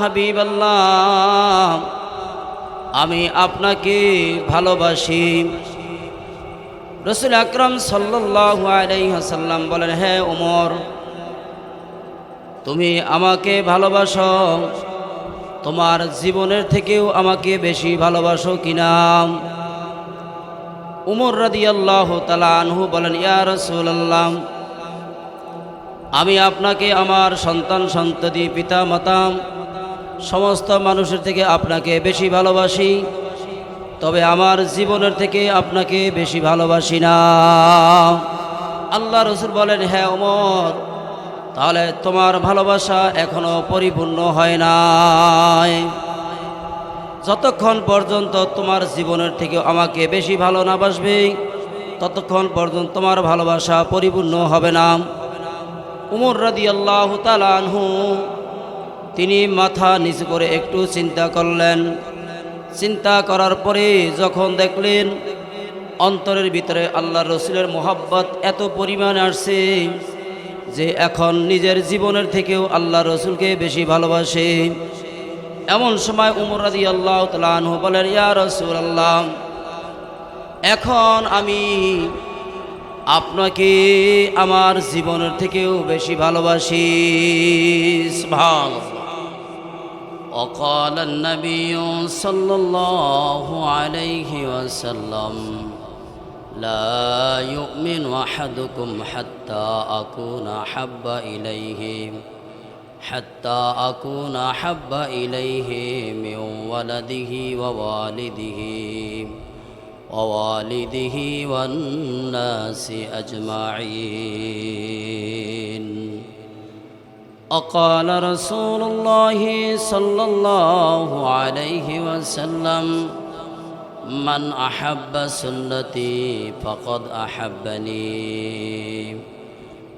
হাবিব আমি আপনাকে ভালোবাসি। রসুল আকরম আলাইহি বলেন হ্যাঁ ওমর, তুমি আমাকে ভালোবাসো। তোমার জীবনের থেকেও আমাকে বেশি ভালোবাসো কিনা উমর রাদি আল্লাহ তালা আনহু বলেন, ইয়া রসুল্লাহ আমি আপনাকে আমার সন্তান সন্ততি পিতা মাতাম সমস্ত মানুষের থেকে আপনাকে বেশি ভালোবাসি, তবে আমার জীবনের থেকে আপনাকে বেশি ভালোবাসি না। আল্লাহ রসুল বলেন হ্যাঁ ওমর, তাহলে তোমার ভালোবাসা এখনও পরিপূর্ণ হয় নাই। যতক্ষণ পর্যন্ত তোমার জীবনের থেকে আমাকে বেশি ভালো না বাসবে, ততক্ষণ পর্যন্ত তোমার ভালোবাসা পরিপূর্ণ হবে না। উমর রাদি আল্লাহ তালানহু তিনি মাথা নিচু করে একটু চিন্তা করলেন। চিন্তা করার পরে যখন দেখলেন অন্তরের ভিতরে আল্লাহ রসুলের মোহাব্বত এত পরিমাণে আসছে যে এখন নিজের জীবনের থেকেও আল্লাহ রসুলকে বেশি ভালোবাসে। এমন সময় উমর রাদি আল্লাহ তালু বলেন, ইয়া রসুল আল্লাহ এখন আমি আপনাকে আমার জীবনের থেকেও বেশি ভালোবাসি। ভালো وقال النبي صلى الله عليه وسلم لا يؤمن أحدكم حتى أكون أحب إليه حتى أكون أحب إليه من ولده ووالده ووالده والناس أجمعين. وقال رسول الله صلى الله عليه وسلم من أحب سنتي فقد أحبني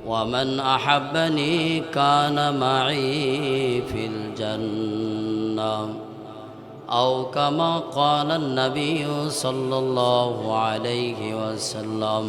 ومن أحبني كان معي في الجنة. أو كما قال النبي صلى الله عليه وسلم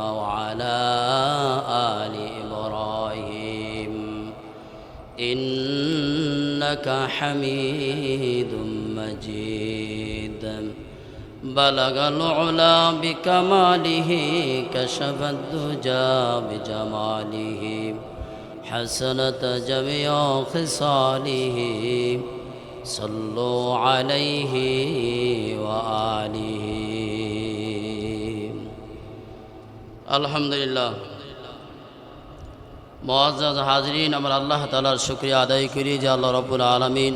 وعلى آل إبراهيم. إنك حميد مجيد. بلغ العلا بكماله كشف الدجى بجماله. حسنت جميع خصاله. صلوا عليه وآله. আলহামদুলিল্লাহ। মোয়াজ হাজরিন, আমরা আল্লাহ তালার শুক্রিয়া আদায় করি যে আল্লাহ রবুল আলমিন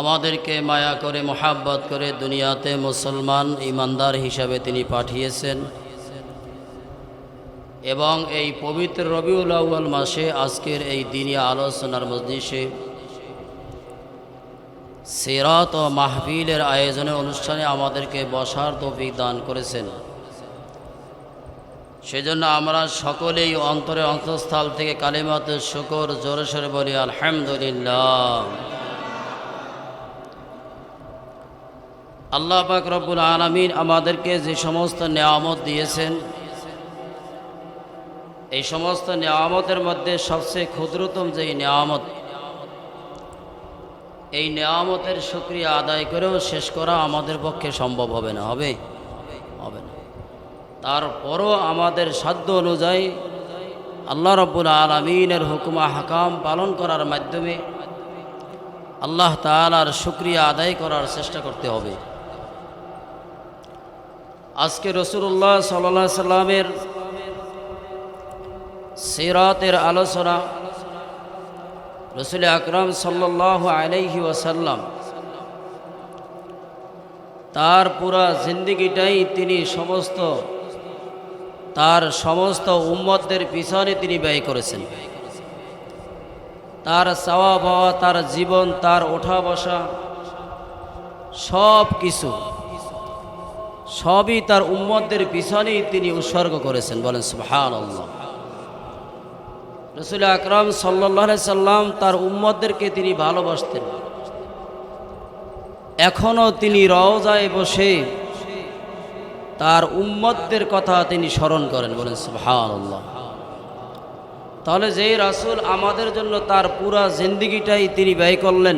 আমাদেরকে মায়া করে, মোহাব্বত করে দুনিয়াতে মুসলমান ইমানদার হিসাবে তিনি পাঠিয়েছেন। এবং এই পবিত্র রবিউল আউ্ল মাসে আজকের এই দিনিয়া আলোচনার মজলিসে সেরাত ও মাহফিলের আয়োজনে অনুষ্ঠানে আমাদেরকে বসার তো দান করেছেন। সেজন্য আমরা সকলেই অন্তরে অন্তঃস্থল থেকে কালিমাত শুকর, জোরে সরে বলি, আলহামদুলিল্লাহ। আল্লাহ পাক রব্বুল আলমিন আমাদেরকে যে সমস্ত নেয়ামত দিয়েছেন, এই সমস্ত নেয়ামতের মধ্যে সবচেয়ে ক্ষুদ্রতম যেই নেয়ামত, এই নেয়ামতের সুক্রিয়া আদায় করেও শেষ করা আমাদের পক্ষে সম্ভব হবে না, হবে? হবে না। তারপরও আমাদের সাধ্য অনুযায়ী আল্লাহ রব্বুল আলমিনের হুকুমা হাকাম পালন করার মাধ্যমে আল্লাহ তালার শুক্রিয়া আদায় করার চেষ্টা করতে হবে। আজকে রসুল্লাহ সাল্লা সাল্লামের সিরাতের আলোচনা রসুল আকরম সাল্লাহ আলাইহি ওয়াসাল্লাম তার পুরা জিন্দিগিটাই তিনি সমস্ত তার সমস্ত উম্মতদের পিছনে তিনি ব্যয় করেছেন। তার চাওয়া পাওয়া তার জীবন, তার ওঠা বসা সব কিছু, সবই তার উম্মতদের পিছনেই তিনি উৎসর্গ করেছেন। বলেন সুহান রসুল আকরম সাল্লাহ সাল্লাম তার উম্মতদেরকে তিনি ভালোবাসতেন। এখনও তিনি রওজায় বসে তার উম্মতদের কথা তিনি স্মরণ করেন, বলেন সুহানুল্লাহ তাহলে যেই রাসুল আমাদের জন্য তার পুরা জিন্দিগিটাই তিনি ব্যয় করলেন,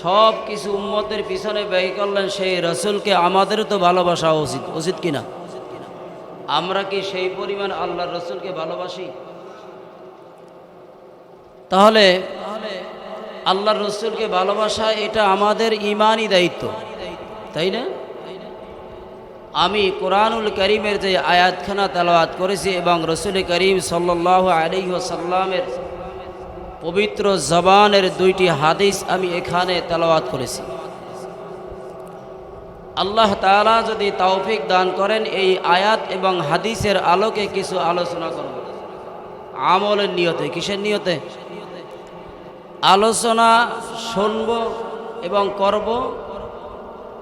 সব কিছু উম্মতের পিছনে ব্যয় করলেন, সেই রসুলকে আমাদেরও তো ভালোবাসা উচিত উচিত কিনা আমরা কি সেই পরিমাণ আল্লাহর রসুলকে ভালোবাসি? তাহলে আল্লাহর রসুলকে ভালোবাসা এটা আমাদের ইমানই দায়িত্ব, তাই না? আমি কোরআনুল করিমের যে আয়াতখানা তেলাওয়াত করেছি এবং রসুল করিম সাল্লাহ আলী সাল্লামের পবিত্র জবানের দুইটি হাদিস আমি এখানে তেলাওয়াত করেছি। আল্লাহ তাআলা যদি তৌফিক দান করেন, এই আয়াত এবং হাদিসের আলোকে কিছু আলোচনা করব। আমলের নিয়তে, কিসের নিয়তে? আলোচনা, শুনব এবং করব।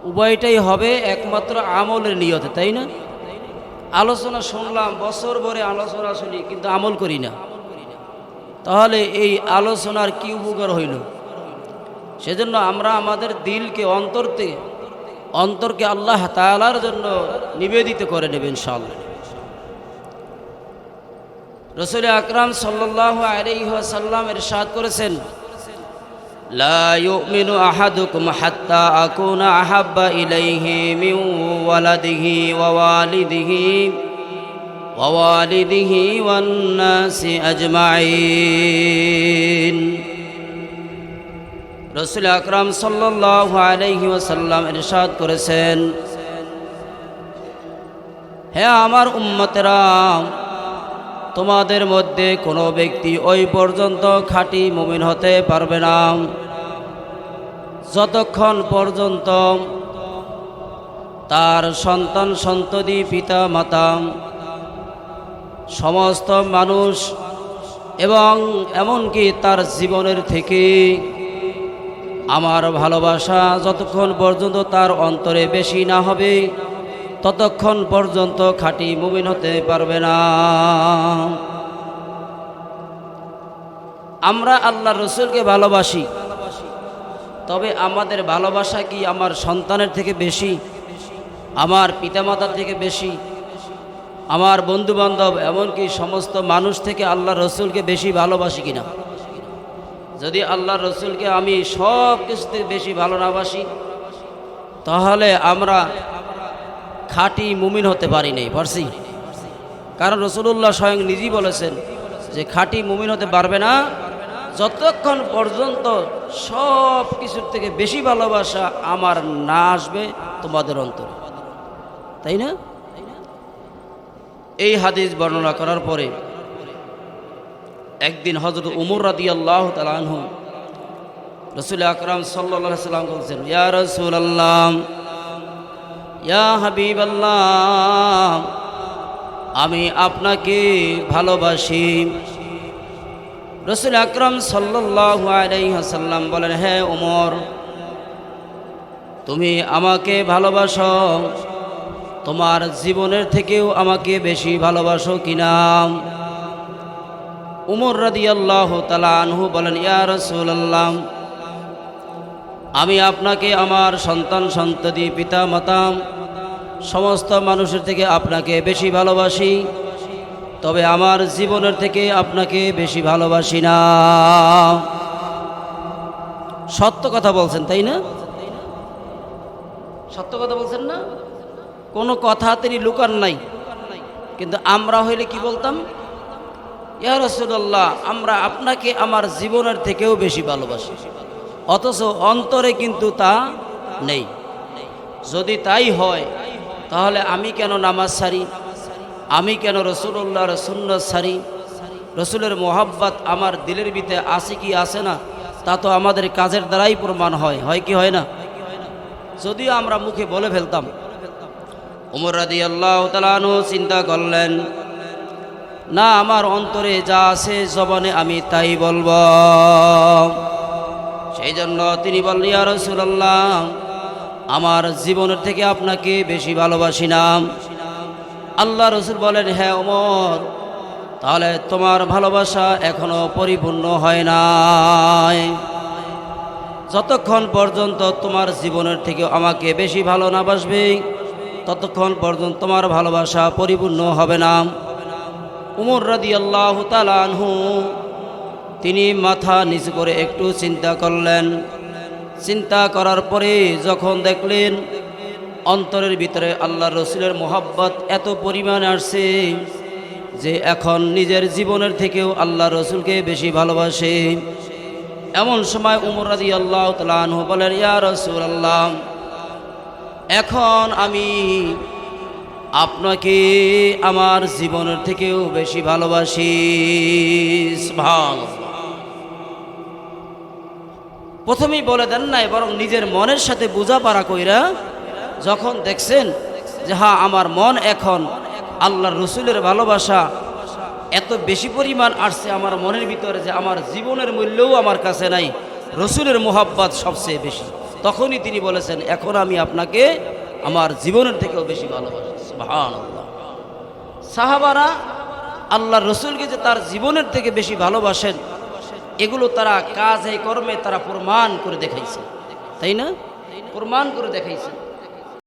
উভয়টাই হবে একমাত্র আমলের নিয়তে, তাই না? আলোচনা শুনলাম, বছর ভরে আলোচনা শুনি, কিন্তু আমল করি না। তাহলে এই আলোচনার কি উপকার হইল? সেজন্য আমরা আমাদের দিলকে অন্তর থেকে অন্তরকে আল্লাহ তালার জন্য নিবেদিত করে নেবেন সাল রসুল আকরাম সাল্লাহ আলাইসাল্লাম এর সাদ করেছেন لا يؤمن أحدكم حتى أكون أحب إليه من ولده ووالده ووالده والناس أجمعين রসুল আকরাম সাল্লাহ আলহি ওসাল্লাম ইরশাদ করেছেন হে আমার উম্মতেরা তোমাদের মধ্যে কোনো ব্যক্তি ওই পর্যন্ত খাঁটি মুমিন হতে পারবে না। যতক্ষণ পর্যন্ত তার সন্তান, সন্ততি পিতা মাতা সমস্ত মানুষ এবং এমনকি তার জীবনের থেকে আমার ভালোবাসা যতক্ষণ পর্যন্ত তার অন্তরে বেশি না হবে ততক্ষণ পর্যন্ত খাঁটি মুমিন হতে পারবে না। আমরা আল্লাহ রসুলকে ভালোবাসি। তবে আমাদের ভালোবাসা কি আমার সন্তানের থেকে বেশি? আমার পিতামাতার থেকে বেশি? আমার বন্ধু বান্ধব এমনকি সমস্ত মানুষ থেকে আল্লাহ রসুলকে বেশি ভালোবাসি কিনা? যদি আল্লাহ রসুলকে আমি সব কিছু বেশি ভালো না বাসি, তাহলে আমরা খাঁটি মুমিন হতে পারি নাই, পারছি? কারণ রসুল্লাহ স্বয়ং নিজেই বলেছেন যে খাঁটি মুমিন হতে পারবে না, যতক্ষণ পর্যন্ত সব কিছুর থেকে বেশি ভালোবাসা আমার না আসবে, তোমাদের অন্তরে। তাই না? এই হাদিস বর্ণনা করার পরে একদিন হজরত উমর রাদি আল্লাহ রসুল আকরাম সাল্লা সাল্লাম বলছেন, ইয়া রসুল আল্লাহ ইয়া হাবিব আল্লাহ আমি আপনাকে ভালোবাসি। রসুল আকরম সাল্লাহ আলাইহাসাল্লাম বলেন হ্যাঁ ওমর, তুমি আমাকে ভালোবাসো। তোমার জীবনের থেকেও আমাকে বেশি ভালোবাসো কিনা উমর রাদি আল্লাহ তালা আনহু বলেন, ইয়া রসুল আল্লাহ আমি আপনাকে আমার সন্তান, সন্ততি পিতা মাতাম সমস্ত মানুষের থেকে আপনাকে বেশি ভালোবাসি। তবে আমার জীবনের থেকে আপনাকে বেশি ভালোবাসি না। সত্য কথা বলছেন, তাই না? সত্য কথা বলছেন না? কোনো কথা তিনি লুকান নাই। কিন্তু আমরা হইলে কি বলতাম? ইয়া রসুল্লাহ আমরা আপনাকে আমার জীবনের থেকেও বেশি ভালোবাসি। অথচ অন্তরে কিন্তু তা নেই। যদি তাই হয়, তাহলে আমি কেন নামাজ সারি? আমি কেন রসুল্লাহর সুন্নত সারি? রসুলের মোহাব্বত আমার দিলের ভিতরে আসে কি আসে না, তা তো আমাদের কাজের দ্বারাই প্রমাণ হয়। হয় কি হয় না? যদিও আমরা মুখে বলে ফেলতাম। উমর রাদি আল্লাহ তালানু চিন্তা করলেন, না, আমার অন্তরে যা আছে জবানে আমি তাই বলব। সেই জন্য তিনি বললেন, ইয়া রাসূলুল্লাহ, আমার জীবনের থেকে আপনাকে বেশি ভালোবাসি না। আল্লাহ রসুল বলেন হ্যাঁ ওমর, তাহলে তোমার ভালোবাসা এখনও পরিপূর্ণ হয় নাই। যতক্ষণ পর্যন্ত তোমার জীবনের থেকে আমাকে বেশি ভালো না বাসবে, ততক্ষণ পর্যন্ত তোমার ভালোবাসা পরিপূর্ণ হবে না। উমর রাদি আল্লাহ তালানহু তিনি মাথা নিচু করে একটু চিন্তা করলেন। চিন্তা করার পরে যখন দেখলেন অন্তরের ভিতরে আল্লাহ রসুলের মোহাব্বত এত পরিমাণ আসছে যে এখন নিজের জীবনের থেকেও আল্লাহ রসুলকে বেশি ভালোবাসে। এমন সময় উমর রাজি আল্লাহ তালু বলেন, ইয়া রসুল আল্লাহ এখন আমি আপনাকে আমার জীবনের থেকেও বেশি ভালোবাসি। ভালো প্রথমেই বলে দেন নাই, বরং নিজের মনের সাথে বোঝাপড়া কইরা যখন দেখছেন যে হ্যাঁ আমার মন এখন আল্লাহর রসুলের ভালোবাসা এত বেশি পরিমাণ আসছে আমার মনের ভিতরে যে আমার জীবনের মূল্যও আমার কাছে নাই, রসুলের মোহাব্বত সবচেয়ে বেশি। তখনই তিনি বলেছেন, এখন আমি আপনাকে আমার জীবনের থেকেও বেশি ভালোবাসি। আল্লাহ সাহাবারা আল্লাহ রসুলকে যে তার জীবনের থেকে বেশি ভালোবাসেন এগুলো তারা কাজে কর্মে তারা প্রমাণ করে দেখাইছে। তাই না? প্রমাণ করে দেখাইছে।